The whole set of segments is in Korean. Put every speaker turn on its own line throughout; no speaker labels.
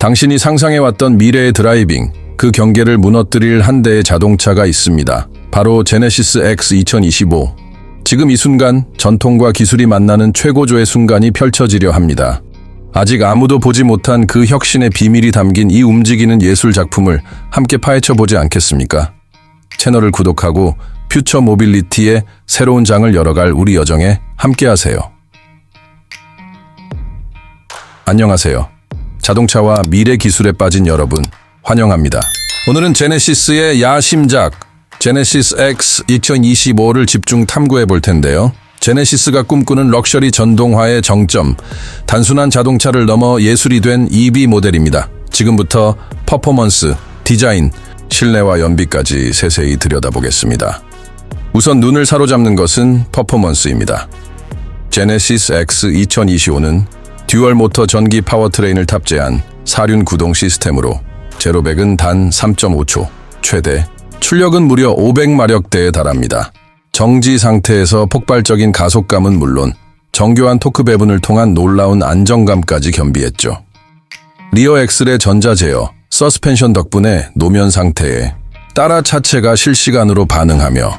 당신이 상상해왔던 미래의 드라이빙, 그 경계를 무너뜨릴 한 대의 자동차가 있습니다. 바로 제네시스 X 2025. 지금 이 순간 전통과 기술이 만나는 최고조의 순간이 펼쳐지려 합니다. 아직 아무도 보지 못한 그 혁신의 비밀이 담긴 이 움직이는 예술 작품을 함께 파헤쳐 보지 않겠습니까? 채널을 구독하고 퓨처 모빌리티의 새로운 장을 열어갈 우리 여정에 함께하세요. 안녕하세요. 자동차와 미래 기술에 빠진 여러분, 환영합니다. 오늘은 제네시스의 야심작, 제네시스 X 2025를 집중 탐구해 볼 텐데요. 제네시스가 꿈꾸는 럭셔리 전동화의 정점, 단순한 자동차를 넘어 예술이 된 EV 모델입니다. 지금부터 퍼포먼스, 디자인, 실내와 연비까지 세세히 들여다보겠습니다. 우선 눈을 사로잡는 것은 퍼포먼스입니다. 제네시스 X 2025는 듀얼 모터 전기 파워트레인을 탑재한 사륜 구동 시스템으로 제로백은 단 3.5초, 최대 출력은 무려 500마력대에 달합니다. 정지 상태에서 폭발적인 가속감은 물론 정교한 토크 배분을 통한 놀라운 안정감까지 겸비했죠. 리어 엑셀의 전자 제어, 서스펜션 덕분에 노면 상태에 따라 차체가 실시간으로 반응하며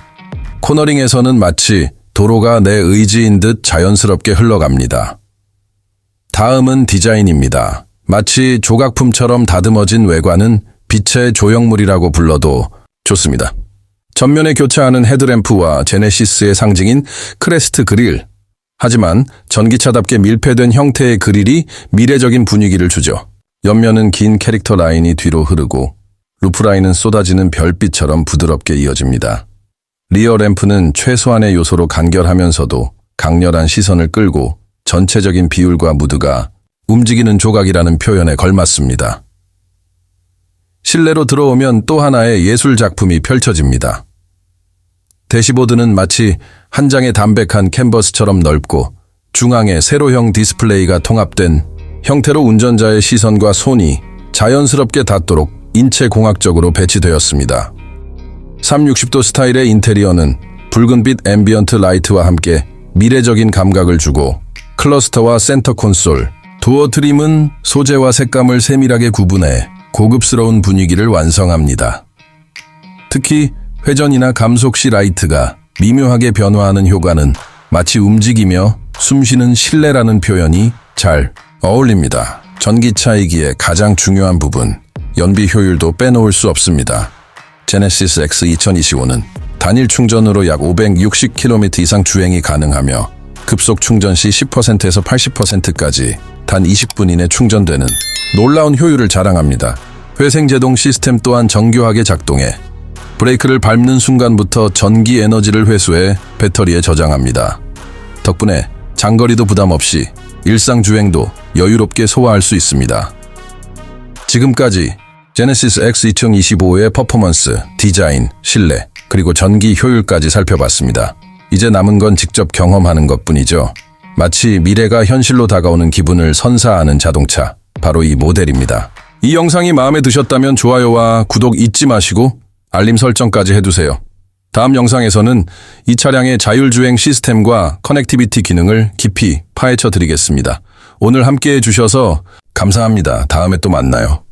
코너링에서는 마치 도로가 내 의지인 듯 자연스럽게 흘러갑니다. 다음은 디자인입니다. 마치 조각품처럼 다듬어진 외관은 빛의 조형물이라고 불러도 좋습니다. 전면에 교차하는 헤드램프와 제네시스의 상징인 크레스트 그릴. 하지만 전기차답게 밀폐된 형태의 그릴이 미래적인 분위기를 주죠. 옆면은 긴 캐릭터 라인이 뒤로 흐르고 루프 라인은 쏟아지는 별빛처럼 부드럽게 이어집니다. 리어 램프는 최소한의 요소로 간결하면서도 강렬한 시선을 끌고 전체적인 비율과 무드가 움직이는 조각이라는 표현에 걸맞습니다. 실내로 들어오면 또 하나의 예술 작품이 펼쳐집니다. 대시보드는 마치 한 장의 담백한 캔버스처럼 넓고 중앙에 세로형 디스플레이가 통합된 형태로 운전자의 시선과 손이 자연스럽게 닿도록 인체공학적으로 배치되었습니다. 360도 스타일의 인테리어는 붉은빛 앰비언트 라이트와 함께 미래적인 감각을 주고 클러스터와 센터 콘솔, 도어 트림은 소재와 색감을 세밀하게 구분해 고급스러운 분위기를 완성합니다. 특히 회전이나 감속시 라이트가 미묘하게 변화하는 효과는 마치 움직이며 숨쉬는 실내라는 표현이 잘 어울립니다. 전기차이기에 가장 중요한 부분, 연비 효율도 빼놓을 수 없습니다. 제네시스 X 2025는 단일 충전으로 약 560km 이상 주행이 가능하며 급속 충전 시 10%에서 80%까지 단 20분 이내 충전되는 놀라운 효율을 자랑합니다. 회생제동 시스템 또한 정교하게 작동해 브레이크를 밟는 순간부터 전기 에너지를 회수해 배터리에 저장합니다. 덕분에 장거리도 부담 없이 일상 주행도 여유롭게 소화할 수 있습니다. 지금까지 제네시스 X 2025의 퍼포먼스, 디자인, 실내, 그리고 전기 효율까지 살펴봤습니다. 이제 남은 건 직접 경험하는 것 뿐이죠. 마치 미래가 현실로 다가오는 기분을 선사하는 자동차, 바로 이 모델입니다. 이 영상이 마음에 드셨다면 좋아요와 구독 잊지 마시고 알림 설정까지 해두세요. 다음 영상에서는 이 차량의 자율주행 시스템과 커넥티비티 기능을 깊이 파헤쳐 드리겠습니다. 오늘 함께 해주셔서 감사합니다. 다음에 또 만나요.